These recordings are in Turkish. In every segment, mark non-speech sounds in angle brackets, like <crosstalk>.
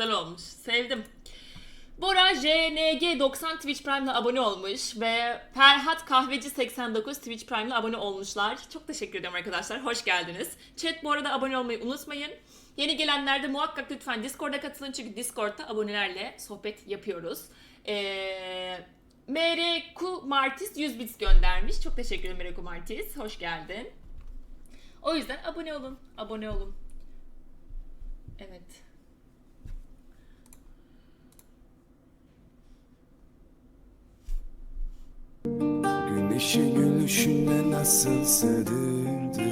Güzel olmuş. Sevdim. Bora JNG90 Twitch Prime'la abone olmuş ve Ferhat Kahveci 89 Twitch Prime'la abone olmuşlar. Çok teşekkür ederim arkadaşlar. Hoş geldiniz. Chat bu arada abone olmayı unutmayın. Yeni gelenler de muhakkak lütfen Discord'a katılın çünkü Discord'da abonelerle sohbet yapıyoruz. Ee, MRQ Martis 100 bits göndermiş. Çok teşekkür ederim MRQ Martis. Hoş geldin. O yüzden abone olun. Abone olun. Evet. Güneşi gülüşünle nasıl sığdırdın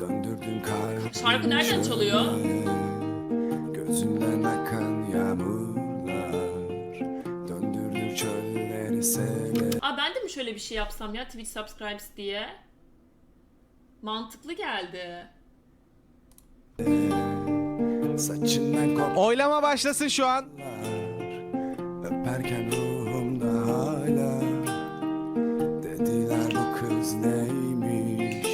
Döndürdün kalbimi Şarkı nereden çalıyor? Gözünden akan yağmurlar Döndürdün çölleri sele Aa ben de mi şöyle bir şey yapsam ya Twitch subscribes diye? Mantıklı geldi. Saçından koplar Oylama başlasın şu an. Neymiş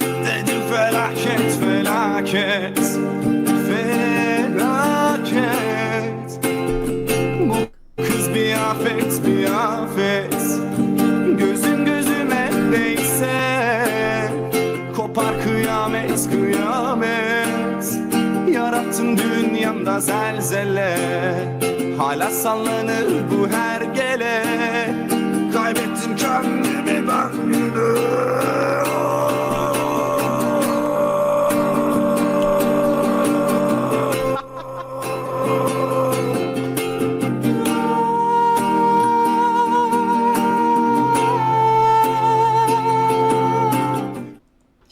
Dedim felaket felaket Felaket. Bu kız bir afet bir afet. Gözüm gözüme değse Kopar kıyamet kıyamet. Yarattın dünyamda zelzele. Hala sallanır bu her gele kendimi ben yine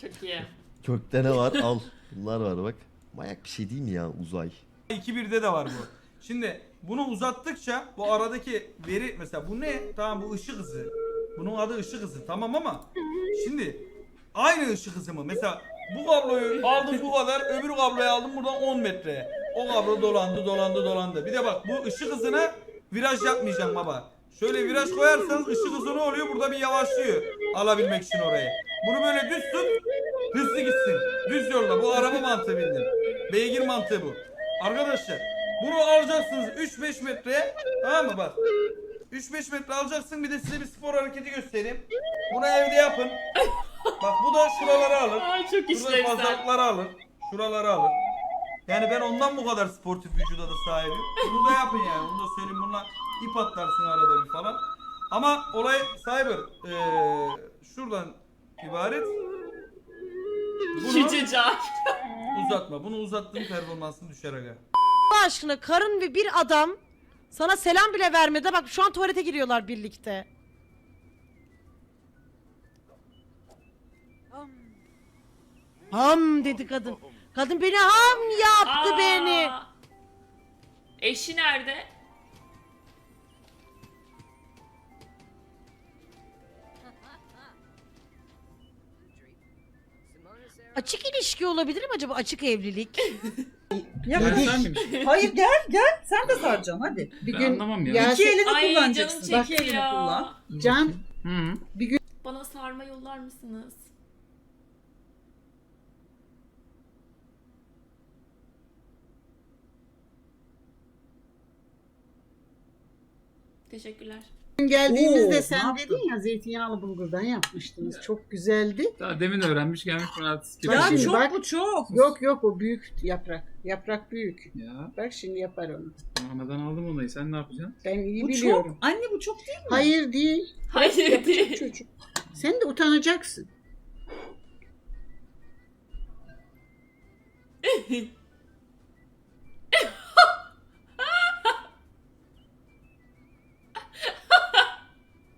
Çok iyi. Kökte ne var? Al. Bunlar var bak. Mayak bir şey değil mi ya uzay? 2-1'de de var bu. Şimdi bunu uzattıkça bu aradaki veri mesela bu ne? Tamam bu ışık hızı. Bunun adı ışık hızı tamam ama şimdi aynı ışık hızı mı? Mesela bu kabloyu aldım bu kadar öbür kabloyu aldım buradan 10 metre. O kablo dolandı dolandı dolandı. Bir de bak bu ışık hızına viraj yapmayacağım baba. Şöyle viraj koyarsanız ışık hızı ne oluyor? Burada bir yavaşlıyor alabilmek için orayı. Bunu böyle düz tut hızlı gitsin. Düz yolda bu araba mantığı bildim. Beygir mantığı bu. Arkadaşlar bunu alacaksınız 3-5 metreye tamam mı bak. 3-5 metre alacaksın bir de size bir spor hareketi göstereyim. Bunu evde yapın. Bak bu da şuraları alır. Ay çok Şurada işlevsel. fazlalıkları alır. Şuraları alır. Yani ben ondan bu kadar sportif vücuda da sahibim. Bunu da yapın yani. Onu da söyleyeyim. Bununla ip atlarsın arada bir falan. Ama olay cyber eee şuradan ibaret. Bunu uzatma. Bunu uzattığın performansın düşer aga. Allah aşkına karın ve bir adam sana selam bile vermedi. Bak şu an tuvalete giriyorlar birlikte. Ham dedi kadın. Kadın beni ham yaptı Aa! beni. Eşi nerede? Açık ilişki olabilir mi acaba? Açık evlilik. <laughs> Ya Yedik. Hayır gel gel sen de saracaksın hadi. Bir Ben gün anlamam ya. İki elini Ay canım kullanacaksın. Bak çekti elini ya. kullan. Can Hı. Bana sarma yollar mısınız? Teşekkürler. Geldiğimizde Oo, sen ne dedin ya zeytinyağlı bulgurdan yapmıştınız. Çok güzeldi. Daha demin öğrenmiş gelmiş. Bak Ya şimdi çok bak. bu çok. Yok yok o büyük yaprak. Yaprak büyük. Ya Bak şimdi yapar onu. Sonradan aldım onayı sen ne yapacaksın? Ben iyi Bu biliyorum. çok. Anne bu çok değil mi? Hayır değil. Hayır Yapacak değil. çocuk. Sen de utanacaksın. <laughs>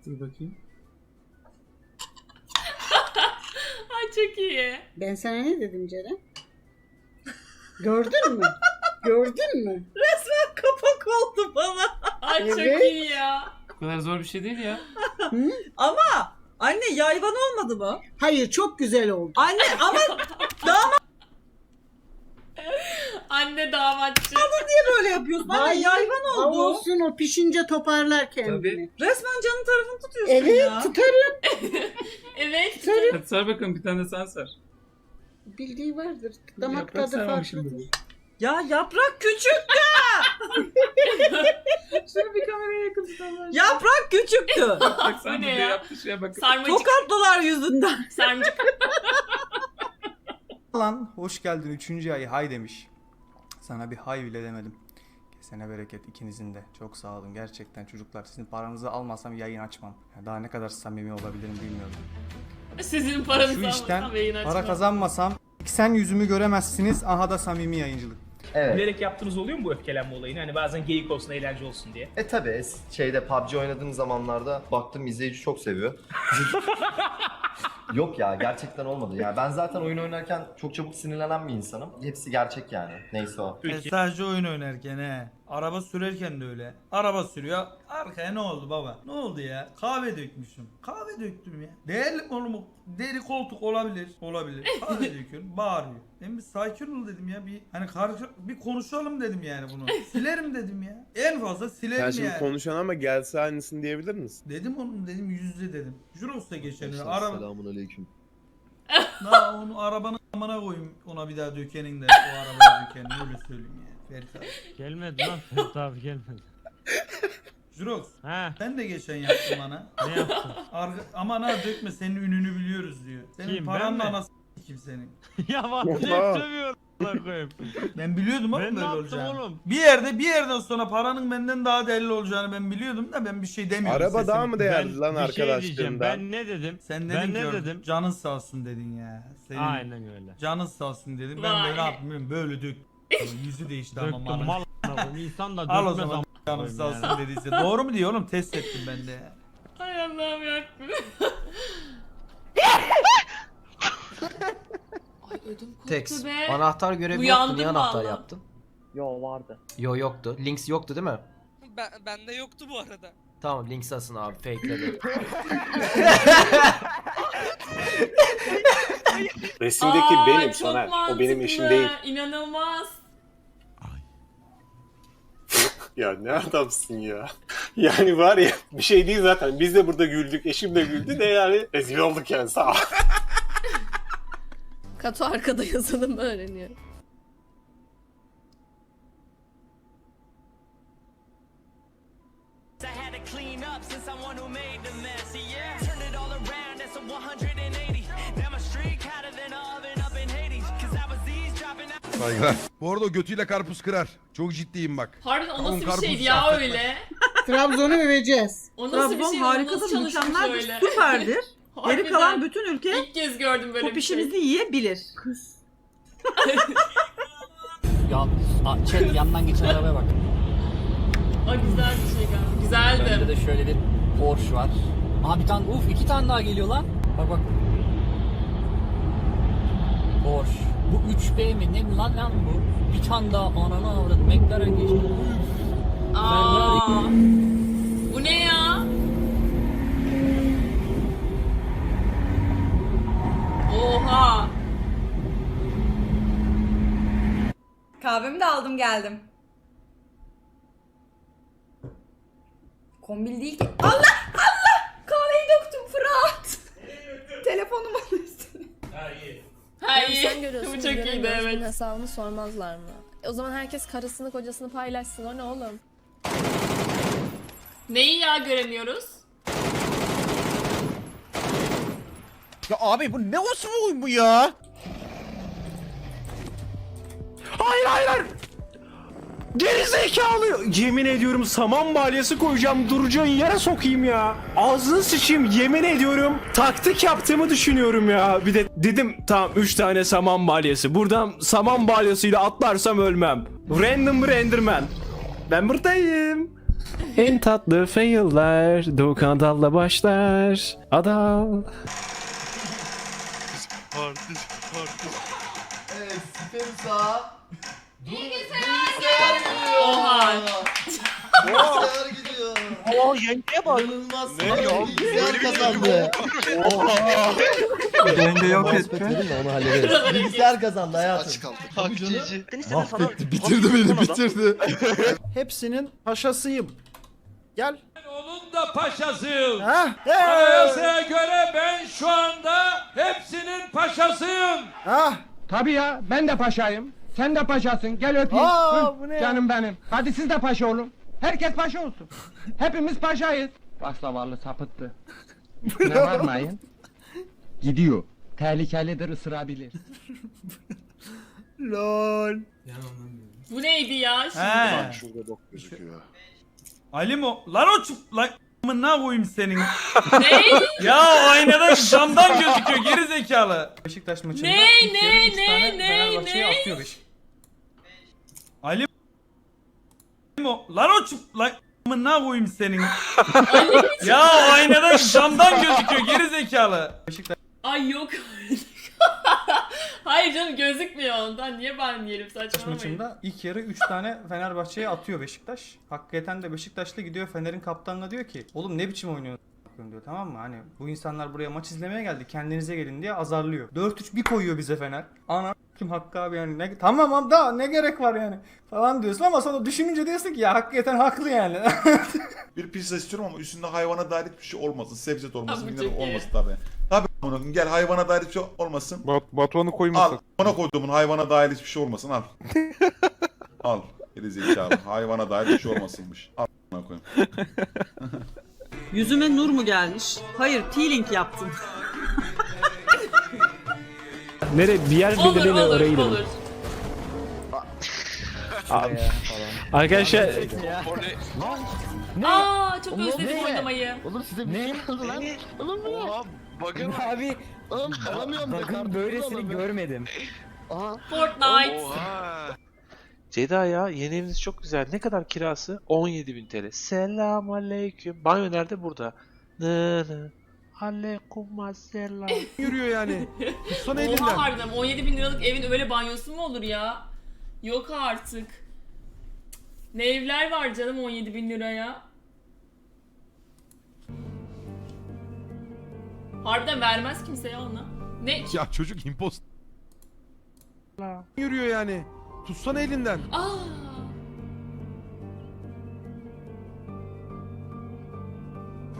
Dur bakayım. <laughs> Ay çok iyi. Ben sana ne dedim Ceren? Gördün mü? Gördün mü? Resmen kapak oldu bana. Ay çok Evet. iyi ya. Bu kadar zor bir şey değil ya. Ama anne yayvan olmadı mı? Hayır çok güzel oldu. Anne ama <laughs> Anne damatçı. niye böyle yapıyorsun? Anne Hayır. yayvan oldu. olsun o pişince toparlar kendini. Tabii. Resmen canın tarafını tutuyorsun Evet ya. tutarım. <laughs> Evet. Tutarım. Hadi sar bakalım bir tane de sen sar. Bildiği vardır. Damak Yaprak tadı farklıdır. gibi. Ya yaprak küçük. <laughs> Şunu bir kameraya yakın tutalım. Yaprak küçüktü. Bak Bu sen ne ya? yaptı şeye bak. Sarmacık, Tokatlılar yüzünden. sarmacık. Lan hoş geldin 3. ay hay demiş. Sana bir hay bile demedim. Kesene bereket ikinizin de. Çok sağ olun gerçekten çocuklar. Sizin paranızı almasam yayın açmam. Ya daha ne kadar samimi olabilirim bilmiyorum. Sizin paranızı Şu almasam işten yayın para açmam. kazanmasam sen yüzümü göremezsiniz. Aha da samimi yayıncılık. Evet. Bilerek yaptığınız oluyor mu bu öfkelenme olayını? Hani bazen geyik olsun, eğlence olsun diye. E tabi es- şeyde PUBG oynadığım zamanlarda baktım izleyici çok seviyor. <laughs> Yok ya gerçekten olmadı ya. Ben zaten oyun oynarken çok çabuk sinirlenen bir insanım. Hepsi gerçek yani. Neyse o. E, Peki. sadece oyun oynarken he. Araba sürerken de öyle. Araba sürüyor. Arkaya ne oldu baba? Ne oldu ya? Kahve dökmüşüm. Kahve döktüm ya. Değerli oğlum deri koltuk olabilir. Olabilir. <laughs> Kahve döküyorum. Bağırıyor. Ben bir sakin ol dedim ya. Bir hani karşı bir konuşalım dedim yani bunu. <laughs> Silerim dedim ya. En fazla silerim yani. konuşan ama gelse aynısını diyebilir misin? Dedim oğlum dedim yüz yüze dedim. Jurox da geçen araba Selamun aleyküm. daha onu arabanın amına koyayım ona bir daha dökenin de o arabaya dökenin öyle söyleyeyim yani. Ferit abi. Gelmedi lan Ferit abi gelmedi. Jurox He sen de geçen yaptın bana. ne yaptın? Arka, aman ha dökme senin ününü biliyoruz diyor. Senin Kim, ben paranla mi? anası kim senin. <laughs> ya bak Oha. sövüyorum. koyayım. Ben biliyordum ama Ben ne böyle yaptım olacağını. oğlum? Bir yerde bir yerden sonra paranın benden daha değerli olacağını ben biliyordum da ben bir şey demiyordum. Araba daha sesimi. mı değerli lan bir şey diyeceğim. arkadaşlarından? Ben ne dedim? Sen Ben dedin ne ki dedim? canın sağ olsun dedin ya. Senin Aynen öyle. Canın sağ olsun dedim. Ben Vay. ne yapayım böyle dök. Yüzü değişti ama Döktüm mal. <laughs> İnsan da Al o dökmez zaman ama. koyayım olsun dediyse. Doğru mu diyor oğlum? Test ettim ben de. ya. Hay Allah'ım yarabbim. Ay ödüm koptu be. Anahtar görevi Uyandım yoktu. Niye anahtar vallahi. yaptın? Yo vardı. Yo yoktu. Links yoktu değil mi? Ben, bende yoktu bu arada. Tamam links asın abi fakeledi. Resimdeki benim Soner. O benim işim değil. İnanılmaz. Ya ne adamsın ya. <laughs> Yani var ya bir şey değil zaten. Biz de burada güldük. Eşim de güldü de yani rezil olduk yani sağ ol. <laughs> Kato arkada yazılım öğreniyor. Saygılar. Bu arada o götüyle karpuz kırar. Çok ciddiyim bak. Harbiden o Kavun nasıl bir karpuzu şeydi ya öyle? Trabzon'u öveceğiz. O nasıl bir Trabzon şey? harikadır, Nasıl çalışmış mükemmeldir, öyle? süperdir. <laughs> Geri Harbiden. kalan bütün ülke İlk kez gördüm böyle bir şey. pişimizi yiyebilir. <laughs> ya chat yandan geçen arabaya bak. Ay güzel bir şey galiba. Güzeldi. de şöyle bir Porsche var. Aha bir tane uf iki tane daha geliyor lan. Bak bak. Porsche. Bu 3B mi ne lan lan bu? Bir tane daha ananı avradı. McLaren geçti. Aa. Bu ne ya? Oha. Kahvemi de aldım geldim. Kombil değil ki. Allah! Kahveyi döktüm Fırat. Telefonumun üstüne. Ha iyi. Bu çok iyiydi evet. hesabını sormazlar mı? O zaman herkes karısını kocasını paylaşsın o ne oğlum? Neyi ya göremiyoruz? Ya abi bu ne olsun oyun bu ya? Hayır hayır hayır. Geri zekalı. Yemin ediyorum saman balyası koyacağım duracağın yere sokayım ya. Ağzını sıçayım yemin ediyorum. Taktik yaptığımı düşünüyorum ya. Bir de dedim tamam 3 tane saman balyası. Buradan saman balyasıyla atlarsam ölmem. Random bir Enderman. Ben buradayım. En tatlı fail'ler Doğukan Dal'la başlar. Adal. Evet siperim sağa. Oha. Bilgisayar gidiyor. Aa yengeye bak. İnanılmaz. Ne ya? Bilgisayar kazandı. Denge yok Muhabbet verin de onu hallederiz. Bilgisayar kazandı hayatım. Mahvetti. Bitirdi beni bitirdi. <laughs> Hepsinin paşasıyım. Gel. Onun da paşasıyım. Ha? Anayasaya göre ben şu anda hepsinin paşasıyım. Ha? Tabii ya ben de paşayım. Sen de paşasın. Gel öpeyim. Aa, Hı, bu ne ya? Canım benim. Hadi siz de paşa olun. Herkes paşa olsun. Hepimiz paşayız. Bak zavallı sapıttı. ne <laughs> var mayın? Gidiyor. Tehlikelidir ısırabilir. Lol. Bu neydi ya şimdi? He. Şurada bok gözüküyor. Ali mi? o? Lan o çıp... Lan amına koyayım senin. <laughs> ne? ya aynadan camdan gözüküyor geri zekalı. Beşiktaş maçında Ne, ne, yarı üç ne, tane ne, Fenerbahçe'ye ne? atıyor Beşiktaş. Ali mi? o? Lan o çıp... Lan amına koyayım senin. ya o aynadan camdan gözüküyor geri zekalı. Ay yok. <laughs> Hayır canım gözükmüyor ondan. Niye ben yiyelim Beşiktaş saçmalamayın. maçında ilk yarı 3 tane Fenerbahçe'ye atıyor Beşiktaş. Hakikaten de Beşiktaşlı gidiyor Fener'in kaptanına diyor ki oğlum ne biçim oynuyorsun diyor tamam mı? Hani bu insanlar buraya maç izlemeye geldi kendinize gelin diye azarlıyor. 4-3 bir koyuyor bize Fener. Ana kim Hakkı abi yani ne, tamam abi daha ne gerek var yani falan diyorsun ama sonra düşününce diyorsun ki ya hakikaten haklı yani. <laughs> Bir pizza istiyorum ama üstünde hayvana dair hiçbir şey olmasın. Sebze de olmasın, Abi mineral çok iyi. olmasın tabii. Tabii amına koyayım, gel hayvana dair hiçbir şey olmasın. Bat Batuhan'ı Al. koymasak. Bana koyduğumun hayvana dair hiçbir şey olmasın al. <laughs> al. Geri zekalı. Hayvana dair bir şey olmasınmış. Al amına koyayım. Yüzüme nur mu gelmiş? Hayır, peeling yaptım. <laughs> Nere bir yer Olur belirleyin olur oraya gidelim. olur. Arkadaşlar Aa çok özledim oynamayı. Oğlum size ne oldu lan? Oğlum bu ne? Bakın. Abi. Oğlum alamıyorum da. Bakın böylesini görmedim. Aha. Fortnite. Ceyda ya yeni eviniz çok güzel. Ne kadar kirası? 17.000 TL. Selam aleyküm. Banyo nerede? Burada. Nı nı. Aleyküm selam. <laughs> yürüyor yani. Tutsana elinden. Oha harbiden 17 bin liralık evin öyle banyosu mu olur ya? Yok artık. Ne evler var canım 17 bin liraya. Harbiden vermez kimse ya ona. Ne? Ya çocuk impost. yürüyor yani. Tutsana elinden. Aa!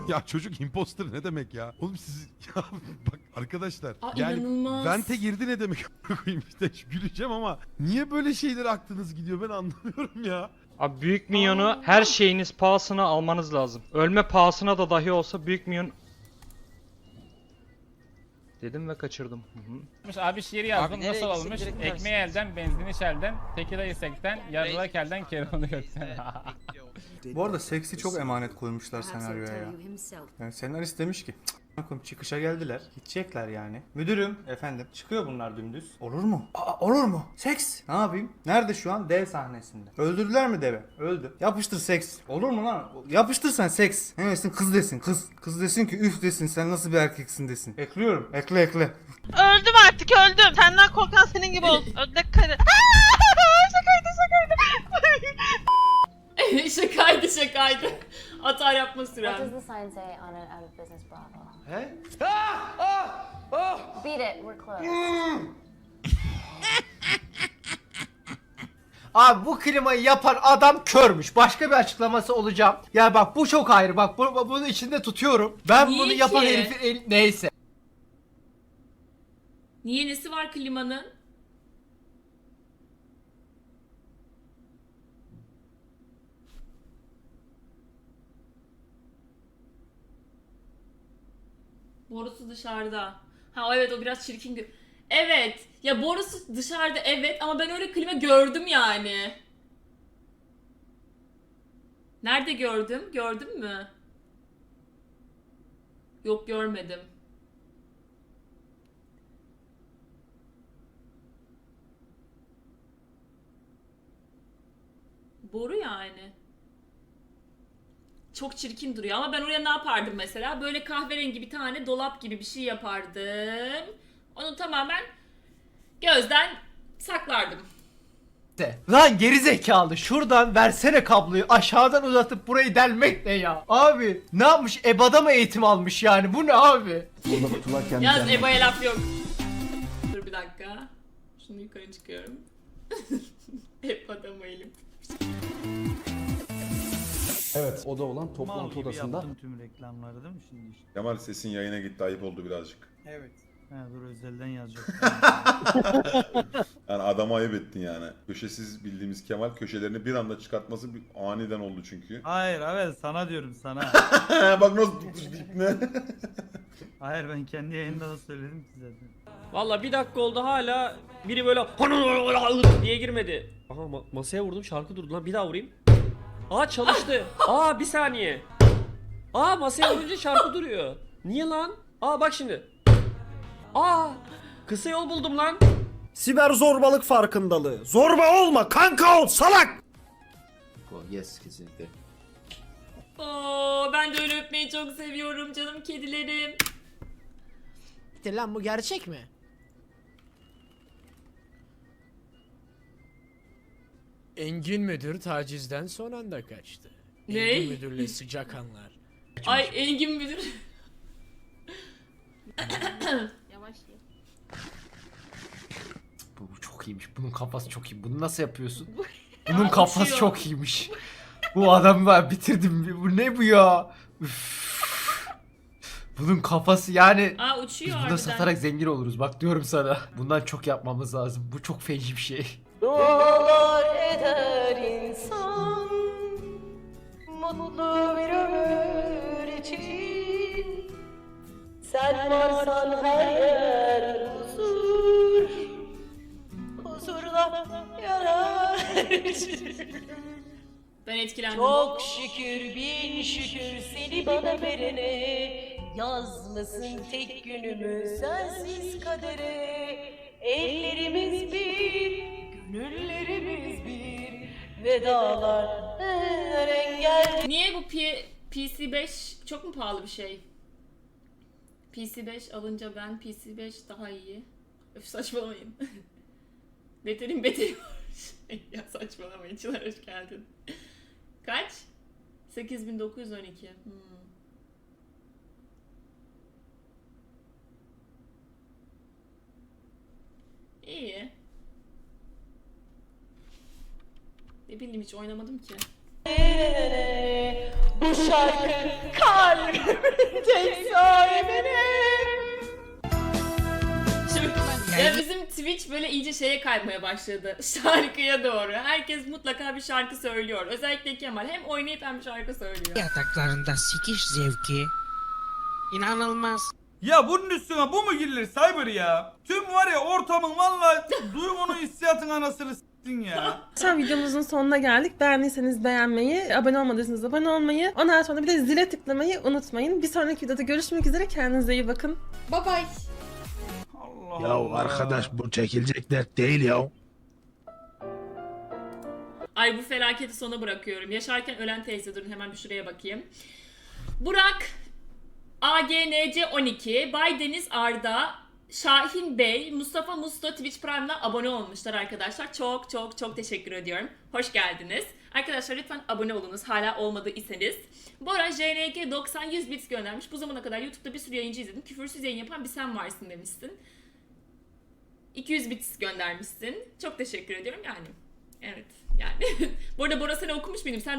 Ya çocuk imposter ne demek ya? Oğlum siz <laughs> ya bak arkadaşlar Aa, yani inanılmaz. vente girdi ne demek <laughs> koyayım işte güleceğim ama niye böyle şeyler aklınız gidiyor ben anlamıyorum ya. Abi büyük minyonu her şeyiniz pahasına almanız lazım. Ölme pahasına da dahi olsa büyük minyon Dedim ve kaçırdım. Hı hı. Abi şiir yazdım nasıl olmuş? Ekmeği elden, benzini şelden, tekilayı sekten, yarılar kelden, keronu gökten. <laughs> Bu arada seksi çok emanet koymuşlar senaryoya ya. Yani senarist demiş ki "Cık, koyayım, çıkışa geldiler. Gidecekler yani. Müdürüm efendim çıkıyor bunlar dümdüz. Olur mu? Aa, olur mu? Seks. Ne yapayım? Nerede şu an? Dev sahnesinde. Öldürdüler mi deve? Öldü. Yapıştır seks. Olur mu lan? Yapıştır sen seks. Ne desin? Kız desin. Kız. Kız desin ki üf desin. Sen nasıl bir erkeksin desin. Ekliyorum. Ekle ekle. Öldüm artık öldüm. Senden korkan senin gibi olsun. Ödek karı. şakaydı şakaydı. şakaydı <laughs> şakaydı. Atar yapma süren. the sign say on an out of business Bravo? He? Beat it, we're closed. Abi bu klimayı yapan adam körmüş. Başka bir açıklaması olacağım. Ya bak bu çok ayrı. Bak bu, bunu içinde tutuyorum. Ben Niye bunu yapan ki? herifin el- neyse. Niye nesi var klimanın? Borusu dışarıda. Ha evet o biraz çirkin. Evet. Ya borusu dışarıda evet ama ben öyle klima gördüm yani. Nerede gördüm? Gördün mü? Yok görmedim. Boru yani. Çok çirkin duruyor ama ben oraya ne yapardım mesela? Böyle kahverengi bir tane dolap gibi bir şey yapardım. Onu tamamen gözden saklardım. Lan geri zekalı şuradan versene kabloyu aşağıdan uzatıp burayı delmek ne ya? Abi ne yapmış EBA'da mı eğitim almış yani bu ne abi? Yalnız Eba'ya laf yok. Dur bir dakika. Şunu yukarı çıkıyorum. <laughs> Eba'da mı elim? Evet o da olan Mal gibi yaptın tüm reklamları değil mi şimdi işte? Kemal sesin yayına gitti ayıp oldu birazcık. Evet. He dur özelden yazacağım. <laughs> <laughs> Yani adama ayıp ettin yani. Köşesiz bildiğimiz Kemal köşelerini bir anda çıkartması bir aniden oldu çünkü. Hayır evet sana diyorum sana. <laughs> Bak nasıl ne? Hayır ben kendi yayında da söyledim ki zaten. Valla bir dakika oldu hala biri böyle diye girmedi. Aha ma- masaya vurdum şarkı durdu lan bir daha vurayım. Aa çalıştı. Aa bir saniye. Aa masaya vurunca şarkı duruyor. Niye lan? Aa bak şimdi. Aa kısa yol buldum lan. Siber zorbalık farkındalığı. Zorba olma kanka ol salak. Yes kesinlikle. Oo, ben de öyle öpmeyi çok seviyorum canım kedilerim. Lan bu gerçek mi? Engin müdür tacizden son anda kaçtı. Ne? Engin müdürle sıcak anlar. Ay Engin müdür. Yavaş ye. Bu, bu çok iyiymiş. Bunun kafası çok iyi. Bunu nasıl yapıyorsun? Bunun <laughs> kafası çok iyiymiş. Bu adamı ben bitirdim. Bu ne bu ya? Üf. Bunun kafası yani Aa biz uçuyor bunu harbiden. satarak zengin oluruz. Bak diyorum sana. Bundan çok yapmamız lazım. Bu çok feci bir şey. Dualar eder insan Mutlu bir ömür için. Sen varsan her yer huzur Huzurla yanar Ben etkilendim. Çok şükür bin şükür seni bana verene Yazmasın tek günümü sensiz kadere. Ellerimiz bir, gönüllerimiz bir Vedalar her engel Niye bu P- PC5 çok mu pahalı bir şey? PC5 alınca ben PC5 daha iyi. Öf saçmalamayın. <laughs> Beterin beteri <laughs> ya saçmalamayın. Çınar hoş geldin. Kaç? 8912. Hmm. İyi. Ne bileyim hiç oynamadım ki. Bu şarkı kalbimin tek ya bizim Twitch böyle iyice şeye kaymaya başladı. <laughs> Şarkıya doğru. Herkes mutlaka bir şarkı söylüyor. Özellikle Kemal hem oynayıp hem şarkı söylüyor. Yataklarında sikiş zevki. İnanılmaz. Ya bunun üstüne bu mu girilir Cyber ya? Tüm var ya ortamın valla duygunun hissiyatın anasını s**tin ya. <laughs> Arkadaşlar videomuzun sonuna geldik. Beğendiyseniz beğenmeyi, abone olmadıysanız abone olmayı, ondan sonra bir de zile tıklamayı unutmayın. Bir sonraki videoda görüşmek üzere. Kendinize iyi bakın. Bye bye. Allah Allah. bu çekilecek dert değil ya. Ay bu felaketi sona bırakıyorum. Yaşarken ölen teyze durun hemen bir şuraya bakayım. Burak AGNC 12, Baydeniz Arda, Şahin Bey, Mustafa Musto Twitch Prime'la abone olmuşlar arkadaşlar. Çok çok çok teşekkür ediyorum. Hoş geldiniz. Arkadaşlar lütfen abone olunuz hala olmadıysanız. Bora JNG 90 100 bits göndermiş. Bu zamana kadar YouTube'da bir sürü yayıncı izledim. Küfürsüz yayın yapan bir sen varsın demişsin. 200 bits göndermişsin. Çok teşekkür ediyorum yani. Evet yani. <laughs> Bu arada Bora seni okumuş muyum? Sen